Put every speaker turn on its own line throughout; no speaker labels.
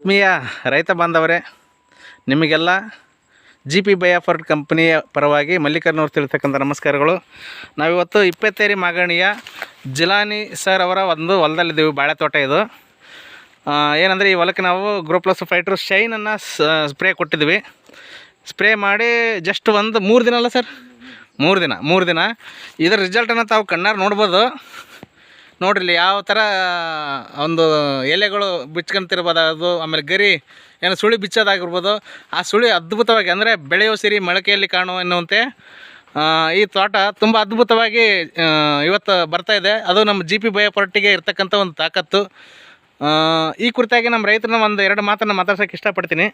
ಆತ್ಮೀಯ ರೈತ ಬಾಂಧವರೇ, ನಿಮಗೆಲ್ಲ ಜಿ ಪಿ ಬಯಾಫರ್ಡ್ ಕಂಪ್ನಿಯ ಪರವಾಗಿ ಮಲ್ಲಿಕರ್ನವ್ರು ತಿಳಿತಕ್ಕಂಥ ನಮಸ್ಕಾರಗಳು. ನಾವಿವತ್ತು ಇಪ್ಪತ್ತೇರಿ ಮಾಗಣಿಯ ಜಿಲಾನಿ ಸರ್ ಅವರ ಒಂದು ಹೊಲದಲ್ಲಿದ್ದೀವಿ ಬಾಳೆ ತೋಟ ಇದು ಏನಂದರೆ ಈ ಹೊಲಕ್ಕೆ ನಾವು ಗ್ರೋ ಪ್ಲಸ್ ಫೈಟ್ರು ಶೈನನ್ನು ಸ್ಪ್ರೇ ಕೊಟ್ಟಿದ್ವಿ ಸ್ಪ್ರೇ ಮಾಡಿ ಜಸ್ಟ್ ಒಂದು ಮೂರು ದಿನ ಅಲ್ಲ ಸರ್? ಮೂರು ದಿನ ಮೂರು ದಿನ. ಇದರ ರಿಸಲ್ಟನ್ನು ತಾವು ಕಣ್ಣಾರು ನೋಡ್ಬೋದು. ನೋಡ್ರಿ ಯಾವ ಥರ ಒಂದು ಎಲೆಗಳು ಬಿಚ್ಕೊಂತಿರ್ಬೋದು ಅದು ಆಮೇಲೆ ಗರಿ, ಏನು ಸುಳಿ ಬಿಚ್ಚೋದಾಗಿರ್ಬೋದು, ಆ ಸುಳಿ ಅದ್ಭುತವಾಗಿ ಅಂದರೆ ಬೆಳೆಯೋ ಸಿರಿ ಮೊಳಕೆಯಲ್ಲಿ ಕಾಣುವ ಎನ್ನುವಂತೆ ಈ ತೋಟ ತುಂಬ ಅದ್ಭುತವಾಗಿ ಇವತ್ತು ಬರ್ತಾ ಇದೆ. ಅದು ನಮ್ಮ ಜಿ ಪಿ ಬಯೋಪೊರಟ್ಟಿಗೆ ಇರ್ತಕ್ಕಂಥ ಒಂದು ತಾಕತ್ತು. ಈ ಕುರಿತಾಗಿ ನಮ್ಮ ರೈತರನ್ನ ಒಂದು ಎರಡು ಮಾತನ್ನು ಮಾತಾಡ್ಸೋಕೆ ಇಷ್ಟಪಡ್ತೀನಿ.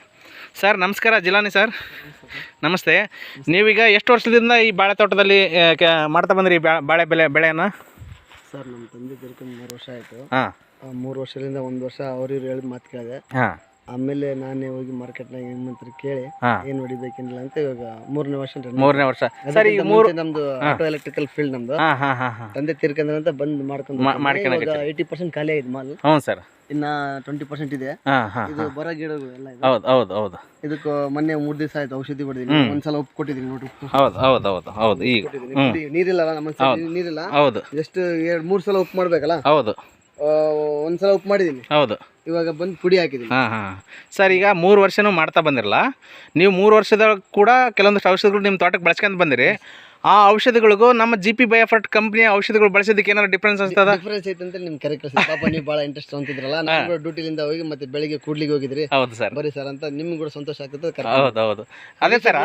ಸರ್, ನಮಸ್ಕಾರ ಜಿಲಾನಿ ಸರ್. ನಮಸ್ತೆ. ನೀವೀಗ ಎಷ್ಟು ವರ್ಷದಿಂದ ಈ ಬಾಳೆ ತೋಟದಲ್ಲಿ ಮಾಡ್ತಾ ಬಂದ್ರಿ ಬಾಳೆ ಬೆಳೆ ಬೆಳೆಯನ್ನು?
ಸರ್ ನಮ್ಮ ತಂದೆ ತಿರ್ಕೊಂಡು ಮೂರು ವರ್ಷ ಆಯಿತು.
ಆ
ಮೂರು ವರ್ಷದಿಂದ ಒಂದು ವರ್ಷ ಅವ್ರಿವ್ರು ಹೇಳಿದ ಮಾತು ಕೇಳಿದೆ.
ಹಾಂ.
ಆಮೇಲೆ ನಾನೇ ಹೋಗಿ ಮಾರ್ಕೆಟ್ನಾಗ ಹೆಂಗಂತ ಕೇಳಿ ಏನ್ ಹೊಡಿಬೇಕೇನಿಲ್ಲ ಅಂತ ಇವಾಗ ಮೂರನೇ ವರ್ಷ
ಮೂರನೇ ವರ್ಷ. ಸರ್ ಮೂರು
ನಮ್ದು ಆಟೋ ಎಲೆಕ್ಟ್ರಿಕಲ್ ಫೀಲ್ಡ್ ನಮ್ದು. ತಂದೆ ತಿರ್ಕಂದ್ರೆ ಅಂತ ಬಂದ್ ಮಾಡ್ಕೊಂಡು ಏಯ್ಟಿ ಪರ್ಸೆಂಟ್ ಖಾಲಿ ಆಗಿದೆ ಮಾಲ್.
ಹ್ಞೂ ಸರ್.
ಇನ್ನ ಟ್ವೆಂಟಿ ಪರ್ಸೆಂಟ್ ಇದೆ. ಇದು ಬರ ಗಿಡಗಳು ಎಲ್ಲ ಇದೆ.
ಹೌದು ಹೌದು ಹೌದು.
ಇದಕ್ಕೆ ಮೊನ್ನೆ ಮೂರ್ ದಿವಸ ಆಯ್ತು ಔಷಧಿ ಹೊಡೆದಿನಿ ಒಂದ್ಸಲ ಉಪ್ಪು ಕೊಟ್ಟಿದ್ದೀನಿ ನೋಡಿ ಉಪ್ಪು
ಹೌದು ಹೌದು ಹೌದು ಹೌದು ಈಗ.
ಕೊಟ್ಟಿದ್ದೀನಿ. ಕುಡಿ- ನೀರಿಲ್ಲ ನಮ್ಮ ಸೈಡ್ ನೀರಿಲ್ಲ?
ಹೌದು.
ಎಷ್ಟು ಎರಡ್ ಮೂರ್ ಸಲ ಉಪ್ಪು ಮಾಡ್ಬೇಕಲ್ಲ?
ಹೌದು.
ಆ, ಒಂದ್ಸಲ ಉಪ್ಪು ಮಾಡಿದೀನಿ.
ಹೌದು.
ಇವಾಗ ಬಂದು ಪುಡಿ ಹಾಕಿದ್ದೀನಿ
ಹಾಂ ಹಾಂ. ಸರ್ ಈಗ ಮೂರು ವರ್ಷನೂ ಮಾಡ್ತಾ ಬಂದಿರಲ್ಲ? ನೀವು ಮೂರು ವರ್ಷದ ಕೂಡ ಕೆಲವೊಂದಷ್ಟು ಔಷಧಿಗಳು ನಿಮ್ಮ ತೋಟಕ್ಕೆ ಬಳಸ್ಕೊಂಡ್ ಬಂದಿರಿ. ಆ ಔಷಧಿಗಳಿಗೂ ನಮ್ಮ ಜಿ ಪಿ ಬಯೋಫರ್ಟ್ ಕಂಪನಿಯ ಔಷಧಿಗಳು ಬಳಸೋದಕ್ಕೆ ಏನಾದ್ರು ಡಿಫ್ರೆನ್ಸ್ ಅನ್ಸ್ತದ?
ಡಿಫರೆನ್ಸ್ ಐತೆ ಅಂತ ನಿಮ್ ಕರೆ ಕಳಿಸಿ ಪಾಪ ನೀವು ಭಾಳ ಇಂಟ್ರೆಸ್ಟ್ ಅಂತಿದ್ರಲ್ಲ ನಾನು ಡ್ಯೂಟಿಲಿಂದ ಹೋಗಿ ಮತ್ತೆ ಬೆಳಿಗ್ಗೆ ಕೂಡ್ಲಿಗೆ ಹೋಗಿದ್ರಿ.
ಹೌದು ಸರ್.
ಬರೀ ಸರ್ ಅಂತ ನಿಮ್ಗೆ ಕೂಡ ಸಂತೋಷ ಆಗ್ತದೆ
ಹೌದು ಹೌದು. ಅದೇ ತರ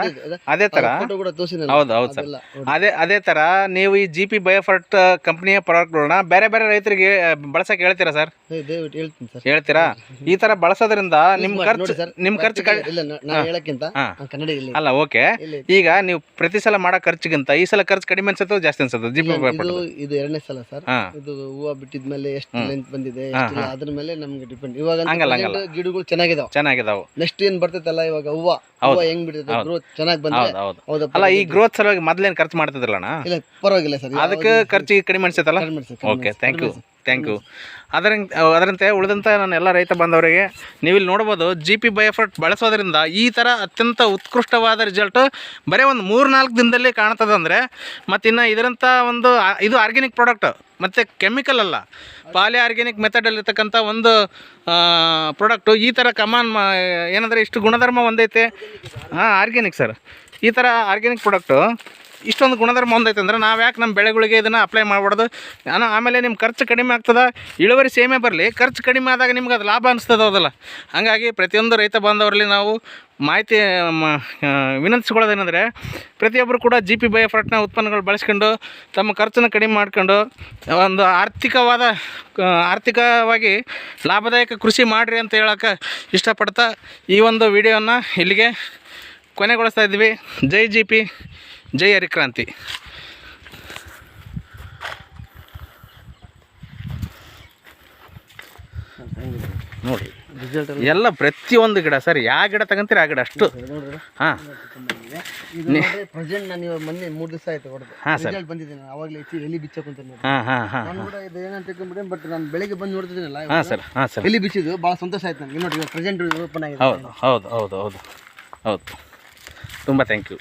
ಅದೇ
ತರ. ಕೂಡ
ಹೌದು ಹೌದು ಸರ್. ಅದೇ ಅದೇ ತರ ನೀವು ಈ ಜಿ ಪಿ ಬಯೋಫರ್ಟ್ ಕಂಪ್ನಿಯ ಪ್ರಾಡಕ್ಟ್ಗಳನ್ನ ಬೇರೆ ಬೇರೆ ರೈತರಿಗೆ ಬಳಸಕ್ಕೆ ಹೇಳ್ತೀರಾ ಸರ್?
ಏ, ದಯವಿಟ್ಟು ಹೇಳ್ತೀನಿ ಸರ್.
ಹೇಳ್ತೀರಾ? ಈ ತರ ಬಳಸೋದ್ರಿಂದ ನಿಮ್ ಖರ್ಚು ನಿಮ್ ಖರ್ಚು
ಇಲ್ಲ ನಾ- ನಾನು ಹೇಳಕ್ಕಿಂತ. ಕನ್ನಡ ಇಲ್ಲಿ
ಅಲ್ಲ ಓಕೆ. ಈಗ ನೀವು ಪ್ರತಿ ಸಲ ಮಾಡೋ ಖರ್ಚಿಗಿಂತ ಈ ಸಲ ಖರ್ಚು ಕಡಿಮೆ ಅನ್ಸುತ್ತೋ ಜಾಸ್ತಿ ಅನ್ಸುತ್ತೋ? ಜಿಪ್
ಇದು ಇದು ಎರಡನೇ ಸಲ ಸರ್.
ಹಾಂ.
ಇದು ಹೂವು ಬಿಟ್ಟಿದ್ಮೇಲೆ ಎಷ್ಟು ಲೆಂತ್ ಬಂದಿದೆ ಎಷ್ಟಿಲ್ಲ ಅದ್ರ ಮೇಲೆ ನಮ್ಗೆ ಡಿಪೆಂಡ್ ಇವಾಗ
ಹಂಗಲ್ಲ,
ಹಂಗಲ್ಲ. ಗಿಡಗಳು ಚೆನ್ನಾಗಿದಾವ.
ಚೆನ್ನಾಗಿದಾವೆ.
ನೆಕ್ಸ್ಟ್ ಏನ್ ಬರ್ತೈತಲ್ಲ ಇವಾಗ ಹೂವ. ಹೂವ ಹೆಂಗ್ ಬಿಡ್ತೈತೆ ಗ್ರೋತ್ ಚೆನ್ನಾಗಿ ಬಂದ್ರೆ
ಹೌದು ಹೌದು.
ಹೌದಪ್ಪ
ಅಲ್ಲ ಈ ಗ್ರೋತ್ ಸಲುವಾಗಿ ಮೊದ್ಲೇನು ಖರ್ಚು ಮಾಡ್ತಿದ್ರಲ್ಲಣ್ಣ?
ಇಲ್ಲ ಪರವಾಗಿಲ್ಲ ಸರ್.
ಅದಕ್ಕೆ ಖರ್ಚಿಗೆ ಕಡಿಮೆ ಅನ್ಸುತ್ತಲ್ಲ?
ಕಡಿಮೆ ಸರ್, ಕಡಿಮೆ
okay thank you thank you ಅದರ ಅದರಂತೆ ಉಳಿದಂಥ ನಾನು ಎಲ್ಲ ರೈತ ಬಾಂಧವರಿಗೆ, ನೀವಿಲ್ಲಿ ನೋಡ್ಬೋದು ಜಿ ಪಿ ಬಯೋಫರ್ಟ್ ಬಳಸೋದ್ರಿಂದ ಈ ಥರ ಅತ್ಯಂತ ಉತ್ಕೃಷ್ಟವಾದ ರಿಸಲ್ಟ್ ಬರೀ ಒಂದು ಮೂರು ನಾಲ್ಕು ದಿನದಲ್ಲಿ ಕಾಣ್ತದಂದರೆ ಮತ್ತು ಇನ್ನು ಇದರಂಥ ಒಂದು ಇದು ಆರ್ಗ್ಯಾನಿಕ್ ಪ್ರಾಡಕ್ಟ್ ಮತ್ತು ಕೆಮಿಕಲ್ ಅಲ್ಲ. ಪಾಲಿ ಆರ್ಗ್ಯಾನಿಕ್ ಮೆಥಡಲ್ಲಿರ್ತಕ್ಕಂಥ ಒಂದು ಪ್ರಾಡಕ್ಟು ಈ ಥರ ಕಮಾನ್ ಏನಂದರೆ ಇಷ್ಟು ಗುಣಧರ್ಮ ಒಂದೈತೆ. ಹಾಂ ಆರ್ಗ್ಯಾನಿಕ್ ಸರ್ ಈ ಥರ ಆರ್ಗ್ಯಾನಿಕ್ ಪ್ರಾಡಕ್ಟು ಇಷ್ಟೊಂದು ಗುಣಧರ್ಮ ಒಂದೈತೆ ಅಂದ್ರೆ ನಾವು ಯಾಕೆ ನಮ್ಮ ಬೆಳೆಗಳಿಗೆ ಇದನ್ನು ಅಪ್ಲೈ ಮಾಡ್ಬಾರ್ದು? ನಾನು ಆಮೇಲೆ ನಿಮ್ಮ ಖರ್ಚು ಕಡಿಮೆ ಆಗ್ತದೆ? ಇಳುವರಿ ಸೇಮೆ ಬರಲಿ. ಖರ್ಚು ಕಡಿಮೆ ಆದಾಗ ನಿಮ್ಗೆ ಅದು ಲಾಭ ಅನಿಸ್ತದೆ ಅದಲ್ಲ? ಹಾಗಾಗಿ ಪ್ರತಿಯೊಂದು ರೈತ ಬಾಂಧವರಲ್ಲಿ ನಾವು ಮಾಹಿತಿ ವಿನಂತಿಸ್ಕೊಳ್ಳೋದೇನೆಂದರೆ ಪ್ರತಿಯೊಬ್ಬರು ಕೂಡ ಜಿ ಪಿ ಬೈ ಎಫರ್ಟ್ನ ಉತ್ಪನ್ನಗಳು ಬಳಸ್ಕೊಂಡು ತಮ್ಮ ಖರ್ಚನ್ನು ಕಡಿಮೆ ಮಾಡ್ಕೊಂಡು ಒಂದು ಆರ್ಥಿಕವಾದ ಆರ್ಥಿಕವಾಗಿ ಲಾಭದಾಯಕ ಕೃಷಿ ಮಾಡಿರಿ ಅಂತ ಹೇಳೋಕೆ ಇಷ್ಟಪಡ್ತಾ ಈ ಒಂದು ವಿಡಿಯೋನ ಇಲ್ಲಿಗೆ ಕೊನೆಗೊಳಿಸ್ತಾ ಇದ್ವಿ ಜೈ ಜಿ ಪಿ ಜೈ ಹರಿಕ್ರಾಂತಿ. ನೋಡಿ
ರಿಸಲ್ಟ್
ಎಲ್ಲ ಪ್ರತಿಯೊಂದು ಗಿಡ ಸರ್ ಯಾವ ಗಿಡ ತಗೊಂತೀರಿ ಆ ಗಿಡ ಅಷ್ಟು. ಹಾಂ.
ಪ್ರೆಸೆಂಟ್ ನಾನು ಇವಾಗ ಮೊನ್ನೆ ಮೂರು ದಿವಸ ಆಯ್ತು ಹೊಡೆದು.
ಹಾಂ ಸರ್.
ರಿಸಲ್ಟ್ ಬಂದಿದೆ ಅವಾಗಲೇ ಹೆಚ್ಚು ಎಲಿ ಬಿಚ್ಚಕೊಂತ ನೋಡಿ
ಹಾಂ ಹಾಂ ಹಾಂ
ನಾನು ಕೂಡ ಇದು ಏನಂತ ತಿಳ್ಕೊಂಡ್ಬಿಟ್ಟೆ ಬಟ್ ನಾನು ಬೆಳಿಗ್ಗೆ ಬಂದು ನೋಡ್ತಿದ್ದೀನಲ್ಲ
ಹಾಂ ಸರ್ ಹಾಂ ಸರ್.
ಎಲಿ ಬಿಚ್ಚಿದ್ದು ಭಾಳ ಸಂತೋಷ ಆಯ್ತು ನನಗೆ. ನೋಡಿ ಇವಾಗ ಪ್ರೆಸೆಂಟ್ ಓಪನ್ ಆಗಿದೆ.
ಹೌದು ಹೌದು ಹೌದು ಹೌದು ಹೌದು. ತುಂಬ ಥ್ಯಾಂಕ್ ಯು